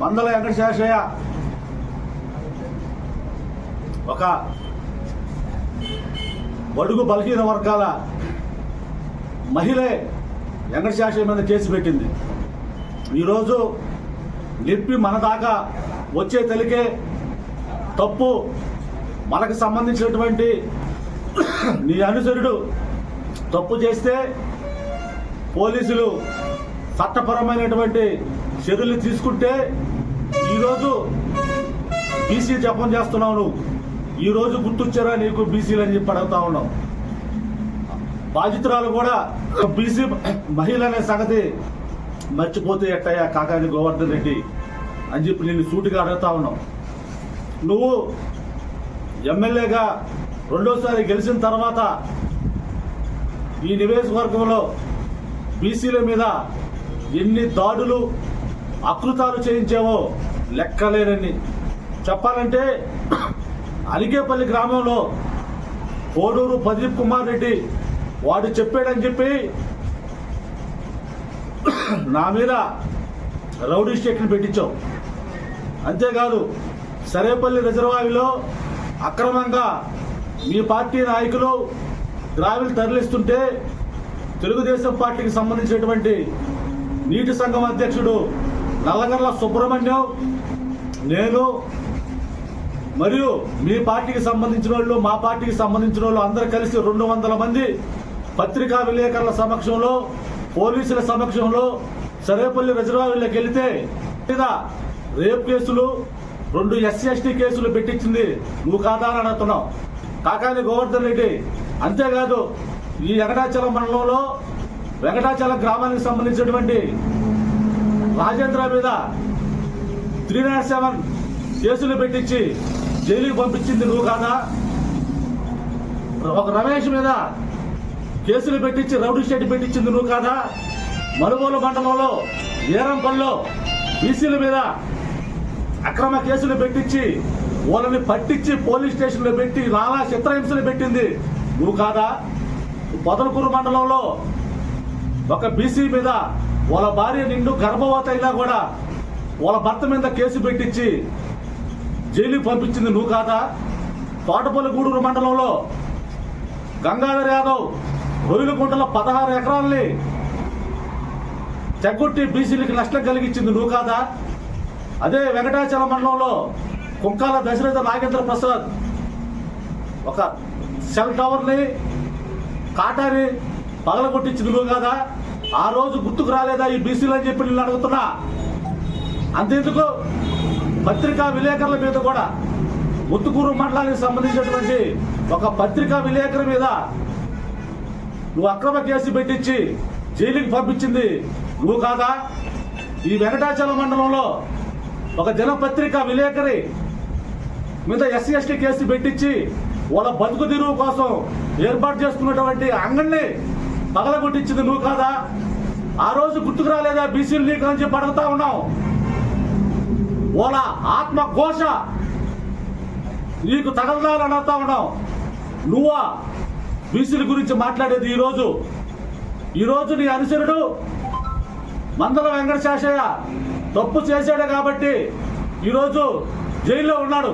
మందల వెంకటశేషయ్య. ఒక బడుగు బలహీన వర్గాల మహిళే వెంకటశేషయ్య మీద కేసు పెట్టింది. ఈరోజు నిప్పి మన దాకా వచ్చే తెలికే తప్పు మనకు సంబంధించినటువంటి నీ అనుసరుడు తప్పు చేస్తే పోలీసులు చట్టపరమైనటువంటి చర్యలు తీసుకుంటే ఈరోజు బీసీ జపం చేస్తున్నావు నువ్వు. ఈరోజు గుర్తొచ్చారా నీకు బీసీలు అని చెప్పి అడుగుతా ఉన్నావు. బాధితురాలు కూడా బీసీ మహిళ అనే సంగతి మర్చిపోతే ఎట్టయ్యా కాకాని గోవర్ధన్ రెడ్డి అని చెప్పి నేను సూటిగా అడుగుతా ఉన్నావు. నువ్వు ఎమ్మెల్యేగా రెండోసారి గెలిచిన తర్వాత ఈ నియోజకవర్గంలో బీసీల మీద ఎన్ని దాడులు అకృతాలు చేయించావో లెక్కలేనని చెప్పాలంటే అలిగేపల్లి గ్రామంలో కోడూరు ప్రదీప్ కుమార్ రెడ్డి వాడు చెప్పాడని చెప్పి నా మీద రౌడీ స్టేషన్ పెట్టించావు అంతేకాదు సరేపల్లి రిజర్వాయర్లో అక్రమంగా మీ పార్టీ నాయకులు గ్రావిల్ తరలిస్తుంటే తెలుగుదేశం పార్టీకి సంబంధించినటువంటి నీటి సంఘం అధ్యక్షుడు నల్లగర్ల సుబ్రహ్మణ్యం నేను మరియు మీ పార్టీకి సంబంధించిన వాళ్ళు మా పార్టీకి సంబంధించిన వాళ్ళు అందరూ కలిసి రెండు వందల మంది పత్రికా విలేకరుల సమక్షంలో పోలీసుల సమక్షంలో సరేపల్లి రిజర్వాయర్లోకి వెళితే రేప్ కేసులు రెండు ఎస్సీ ఎస్టీ కేసులు పెట్టించింది నువ్వు కాదా అని అడుగుతున్నావు కాకాని గోవర్ధన్ రెడ్డి. అంతేకాదు ఈ వెంకటాచలం మండలంలో వెంకటాచలం గ్రామానికి సంబంధించినటువంటి రాజేంద్ర మీద త్రీ నైన్ సెవెన్ కేసులు పెట్టించి జైలుకి పంపించింది నువ్వు కాదా? ఒక రమేష్ మీద కేసులు పెట్టించి రౌడీ స్టేట్ పెట్టించింది నువ్వు కాదా? మరుగోలు మండలంలో ఏరంపల్లో బీసీల మీద అక్రమ కేసులు పెట్టించి వాళ్ళని పట్టించి పోలీస్ స్టేషన్లో పెట్టి నానా చిత్రహింసలు పెట్టింది నువ్వు కాదా? పొదలకూరు మండలంలో ఒక బీసీ మీద వాళ్ళ భార్య నిండు గర్భవతి అయినా కూడా వాళ్ళ భర్త మీద కేసు పెట్టించి జైలుకి పంపించింది నువ్వు కాదా? తోటపల్లి గూడూరు మండలంలో గంగాధర్ యాదవ్ రొయ్యలకుంటలో పదహారు ఎకరాల్ని చెగ్గొట్టి బీసీలకి నష్టం కలిగించింది నువ్వు కాదా? అదే వెంకటాచలం మండలంలో కుంకాల దశరథ నాగేంద్ర ప్రసాద్ ఒక సెల్ టవర్ని కాటాని పగలగొట్టించింది నువ్వు కాదా? ఆ రోజు గుర్తుకు రాలేదా ఈ బీసీలు అని చెప్పి నేను అడుగుతున్నా? అంతేందుకు? పత్రికా విలేకరుల మీద కూడా ముత్తుకూరు మండలానికి సంబంధించినటువంటి ఒక పత్రికా విలేకరు మీద నువ్వు అక్రమ కేసు పెట్టించి జైలుకి పంపించింది నువ్వు కాదా? ఈ వెంకటాచలం మండలంలో ఒక దినపత్రిక విలేకరి మీద ఎస్సీ ఎస్టీ కేసు పెట్టించి వాళ్ళ బతుకు తిరుగు కోసం ఏర్పాటు చేసుకున్నటువంటి అంగన్ని పగలగొట్టించింది నువ్వు కాదా? ఆ రోజు గుర్తుకు రాలేదా? బీసీలు నీకు అని చెప్పి అడుగుతా ఉన్నావు. వాళ్ళ ఆత్మ ఘోష నీకు తగలదాలని అడుగుతా ఉన్నావు. నువ్వా? బీసీల గురించి మాట్లాడేది ఈరోజు ఈరోజు నీ అనుసరుడు మందల వెంకటశాషయ్య తప్పు చేశాడు కాబట్టి ఈరోజు జైల్లో ఉన్నాడు.